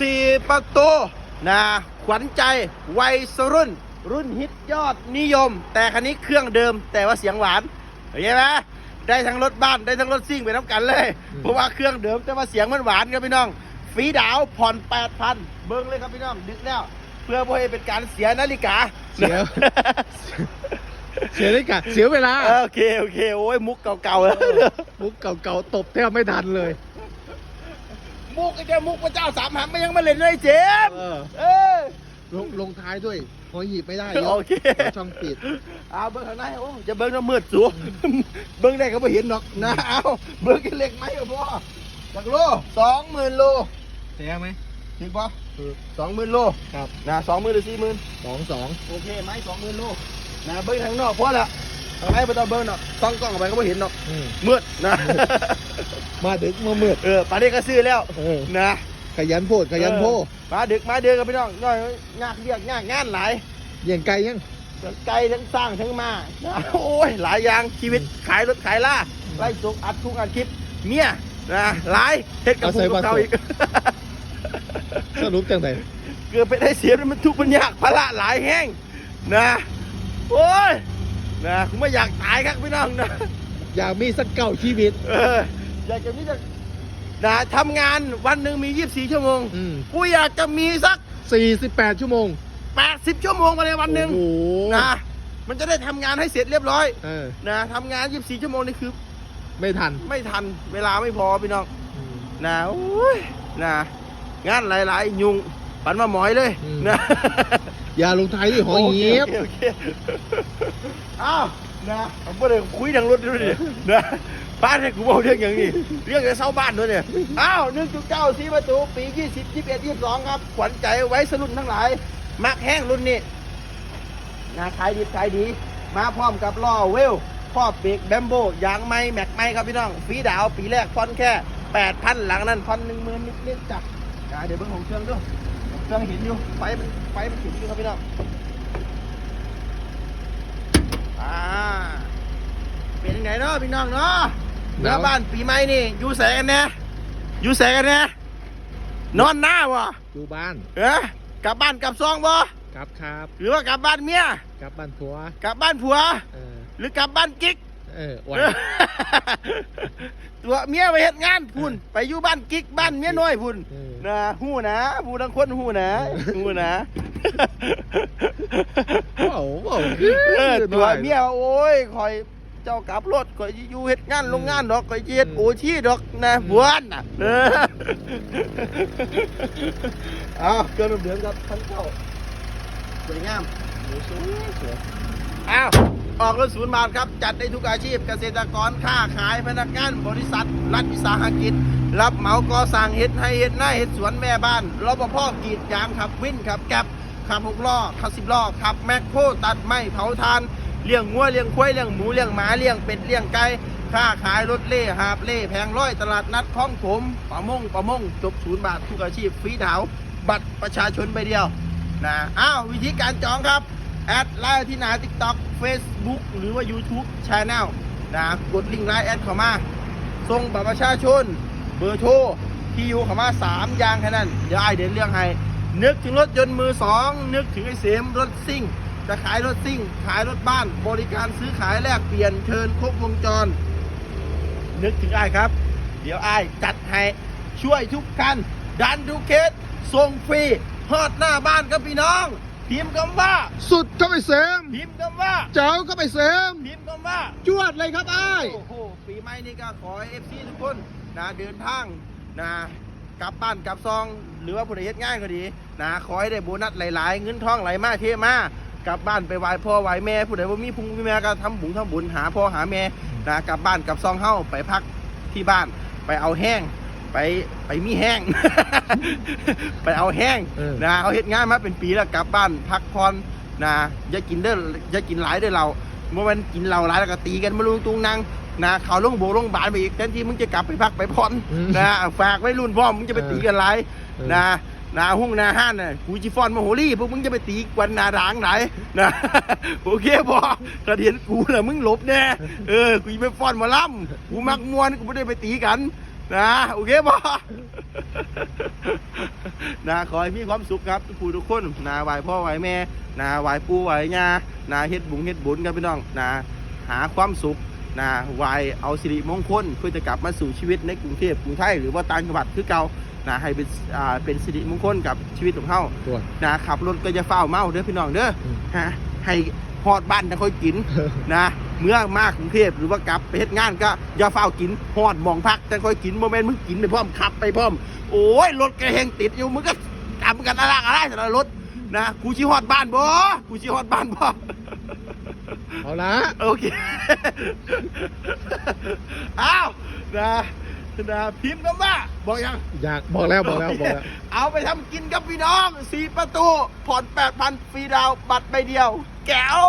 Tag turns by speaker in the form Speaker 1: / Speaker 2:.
Speaker 1: 4ประตูนะขวัญใจวัยรุ่น รุ่นฮิตยอดนิยม แต่คันนี้เครื่องเดิมแต่ว่าเสียงหวานเห็นไหมได้ทั้งรถบ้านได้ทั้งรถซิ่งไปน้ำกันเลย เพราะว่าเครื่องเดิมแต่ว่าเสียงมันหวานครับพี่น้องฟรีดาวน์ผ่อน8,000เบิ้งเลยครับพี่น้องดึกแล้วเพื่อบ่ให้เป็นการเสียนาฬิกา
Speaker 2: เสียเสียได้กะเสียเวลา
Speaker 1: เออโอเค โอเค โอ้ย มุกเก่าๆแล้ว
Speaker 2: มุกเก่าๆ ตบแทบไม่ทันเลย
Speaker 1: มุกไอ้เจ้ามุกพระเจ้าสามหำไม่ยังมาเล่นเลยเจมส์
Speaker 2: เออ
Speaker 1: เออ
Speaker 2: ลงลงท้ายด้วยหอหีบไม่ได้
Speaker 1: โอเค
Speaker 2: ดี๋ยวช่องปิด
Speaker 1: เอาเบิ้งข้างในโอ้จะเบิ้งน้ำมืดสูเบิ้งได้ก็ไม่เห็นหรอกนะเอาเบิ้งกันเล็กไหมก็พอจากโลสองหมื่นโล
Speaker 2: เสียไหม
Speaker 1: ถึงปะสองหมื่นโล
Speaker 2: ครับ
Speaker 1: นะสองหมื่นหรือสี่หมื่น
Speaker 2: สองสอง
Speaker 1: โอเคไหมสองหมื่นโลนะเบิ้งทางนอกพอละทางในไม่ต้องเบิ้งหรอกส่องกล้องออกไปก็ไม่เห็นหรอก
Speaker 2: อืม
Speaker 1: มืดนะ
Speaker 2: มาดึกมามืด
Speaker 1: เออปานนี้ก็ซื้อแล้ว
Speaker 2: เออ
Speaker 1: นะ
Speaker 2: ขยันโพดขยันโพ
Speaker 1: เออมาดึกมาเดือกันพี่น้องน้อยงากเรียกงากงานหลาย
Speaker 2: เยี่ยงไกลยัง
Speaker 1: ทั้งไกลทั้งสร้างทั้งมานะโอ้ยหลายอย่างชีวิตขายรถขายล่าไล่สุกอัดทุกอัดคลิปเมียนะหลายเฮ็ดกับพวกกับเขาอีก
Speaker 2: สรุปจังได
Speaker 1: เกือบไปได้เสียมันทุกข์มันยากภาระหลายแห้งนะโอ้ยนะกูไม่อยากตายครับพี่น้องนะ
Speaker 2: อยากมีสักเก้าชีวิต
Speaker 1: เอออยากจะมีจะนะทำงานวันหนึ่งมี 24 ชั่วโมง
Speaker 2: อืม
Speaker 1: กูอยากจะมีสัก
Speaker 2: สี่สิบแปดชั่วโมง
Speaker 1: 80 ชั่วโมงมาในวันหนึ่ง
Speaker 2: โอ้โห
Speaker 1: นะมันจะได้ทำงานให้เสร็จเรียบร้อย
Speaker 2: เออ
Speaker 1: นะทำงาน 24 ชั่วโมงนี่คือ
Speaker 2: ไม่ทัน
Speaker 1: ไม่ทันเวลาไม่พอพี่น้อง
Speaker 2: อืม
Speaker 1: นะโอ้ยนะงานหลายๆ ยุงปันมาหมอยเลย
Speaker 2: อืม
Speaker 1: นะ
Speaker 2: อย่าลงท้ายด้วยหอหีบ
Speaker 1: โอเคโอเคโอเคอ้าว นะผมก็เลยคุยทางรถด้วยดินะบ้านให้กูบอกเรื่องอย่างนี้ เรื่องจะเช่าบ้านด้วยเนี่ย อ้าวหนึ่งจุดเก้าสี่ประตู ปียี่สิบยี่สิบเอ็ดยี่สิบสองครับ ขวัญใจไว้สรุ่นทั้งหลาย มักแห้งรุ่นนี้นะขายดีขายดี มาพร้อมกับล้อเวลครอบเบรกแบมโบยางไม้แม็กไม้ครับพี่น้องฟีดาวปีแรกพอนแค่แปดพันหลังนั้นพอนหนึ่งหมื่นนิดๆจ้ะเดี๋ยวเบิ้งของเครื่องด้วยเครื่องเห็นอยู่ไฟมันไฟมันถึงอยู่ครับพี่น้อง อ่าเป็นยังไงเนาะพี่น้องเนาะ
Speaker 2: หนาว
Speaker 1: เนื้อบ้านปีใหม่นี่อยู่แสกันแน่อยู่แสกันแน่นอนหน้าวะ
Speaker 2: อยู่บ้าน
Speaker 1: เอ๊ะกลับบ้านกลับซองบ่
Speaker 2: ครับครับ
Speaker 1: หรือว่ากลับบ้านเมีย
Speaker 2: กลับบ้านผัว
Speaker 1: กลับบ้านผัว
Speaker 2: เออ
Speaker 1: หรือกลับบ้านกิ๊ก
Speaker 2: เออไหว
Speaker 1: ตัวเมียไปเฮ็ดงานพุ่น ไปอยู่บ้านกิ๊กบ้านเมียน้อยพุ่น
Speaker 2: เออ
Speaker 1: นะหู้นะผู้ทั้งคนหู้นะ
Speaker 2: เออ
Speaker 1: หู้นะ
Speaker 2: ว้าวว้าว
Speaker 1: เออตัวเมียว่าโอ้ยคอยเจ้ากลับรถคอยอยู่เฮ็ดงานโรงงานดอกคอยสิเฮ็ดโอชีดอกนะบวนน่ะเออเอาเครื่องเดือนครับทั้งเจ้าสวยงามโอ้สวยสวยอ้าวออกรถศูนย์บาทครับ จัดได้ทุกอาชีพเกษตรกรค้าขายพนักงานบริษัท รัฐวิสาหกิจ รับเหมาก่อสร้างเฮ็ดให้เฮ็ดหน้าเฮ็ดสวนแม่บ้านรปภกรีดยางขับ วินขับแก๊บ ขับหกล้อขับสิบล้อขับแมคโครตัดไม้เผาทานเลี้ยงงัวเลี้ยงควายเลี้ยงหมูเลี้ยงหมาเลี้ยงเป็ดเลี้ยงไก่ค้าขายรถเล่หาบเล่แพงร้อยตลาดนัดคลองผมประมงประมงจบศูนย์บาททุกอาชีพฟรีดาวบัตรประชาชนใบเดียวนะอ้าววิธีการจองครับ แอดไลน์ที่หนา TikTok Facebook หรือว่า YouTube Channel นะกดลิงก์ไลน์แอดเข้ามาส่งบัตรประชาชน เบอร์โทรที่อยู่เข้ามาสามอย่างแค่นั้น เดี๋ยวไอเดินเรื่องให้ นึกถึงรถยนต์มือสองนึกถึงไอ้เสมรถซิ่ง จะขายรถซิ่ง ขายรถบ้าน บริการซื้อขายแลกเปลี่ยนเชิญครบวงจร นึกถึงไอ้ายครับ เดี๋ยวไอ้ายจัดให้ช่วยทุกคัน ดันดูเคสส่งฟรีฮอดหน้าบ้านครับพี่น้องพิมพ์คำว่า
Speaker 2: สุดก็ไปเสริม
Speaker 1: พิมพ์คำว่า
Speaker 2: เจ้าก็ไปเสริม
Speaker 1: พิมพ์คำว่า
Speaker 2: จวดเลยครับอ้าย
Speaker 1: โอ้โหปีใหม่นี้ก็ขอให้เอฟซีทุกคนนะเดินทางนะ กลับบ้านกลับซอง หรือว่าผู้ใดเฮ็ดง่ายก็ดีนะขอให้ได้โบนัสหลายๆ เงินทองไหลมาเทมากลับบ้านไปไหว้พ่อไหว้แม่ ผู้ใดว่ามีพุงมีแม่ก็ทำบุญทำบุญหาพ่อหาแม่นะกลับบ้านกลับซองเฮาไปพักที่บ้าน ไปเอาแห้ง ไปไปมีแห้ง ไปเอาแห้ง
Speaker 2: เออ
Speaker 1: นะเขาเฮ็ดงานมาเป็นปีแล้วกลับบ้านพักผ่อน นะอย่ากินเด้ออย่ากินหลายเด้อเราเมื่อมันกินเหล้าหลายแล้วก็ตีกันมาลุงตุงนางนะเขาลงโบกลงบานไปอีกแทนที่มึงจะกลับไปพักไปผ่อน
Speaker 2: อืม
Speaker 1: นะฝากไว้รุ่นพ่อมึงจะไปตีกันไร
Speaker 2: เออ
Speaker 1: นะนาหุ้งนาห้านน่ะกูจีฟอนมาโหรี่พวกมึงจะไปตีกวนนาร้างไหนนะโอเคพอกระเดียนกูน่ะมึงหลบแน่เออกูจะไปฟอนหมาล่ำกูมักมวนกูไม่ได้ไปตีกัน นะโอเคบ่นะขอให้มีความสุขครับทุกผู้ทุกคนนะไหวพ่อไหวแม่นะไหวปู่ไหวย่านะเฮ็ดบุญเฮ็ดบุญกันพี่น้องนะหาความสุขนะไหวเอาสิริมงคลเพื่อจะกลับมาสู่ชีวิตในกรุงเทพกรุงไทยหรือว่าต่างจังหวัดคือเก่านะให้เป็นอ่าเป็นสิริมงคลกับชีวิตของเขา
Speaker 2: ตัว
Speaker 1: นะขับรถก็จะเฝ้าวเมาเด้อพี่น้องเด้อ
Speaker 2: อืม
Speaker 1: ฮะให้ฮอดบ้านจะค่อยกินนะ เมื่อมากกรุงเทพหรือว่ากลับไปเฮ็ดงานก็อย่าเฝ้าวกินฮอดหมองพักแต่ค่อยกินโมเมนต์มึงกินไปพร้อมขับไปพร้อม โอ้ยรถกระเฮงติดอยู่มึงก็ทำกันอะไรอะไรแต่ละรถนะกูชิฮอดบ้านบ่กูชิฮอดบ้านบ่
Speaker 2: เอาละ
Speaker 1: โอเคอ้าวนะนะพิมพ์กันว่าบอกยัง
Speaker 2: อยากบอกแล้วบอกแล้วบอกแล้ว
Speaker 1: เอาไปทำกินกับพี่น้องสี่ประตูผ่อนแปดพันฟรีดาวน์บัตรใบเดียว แก้ว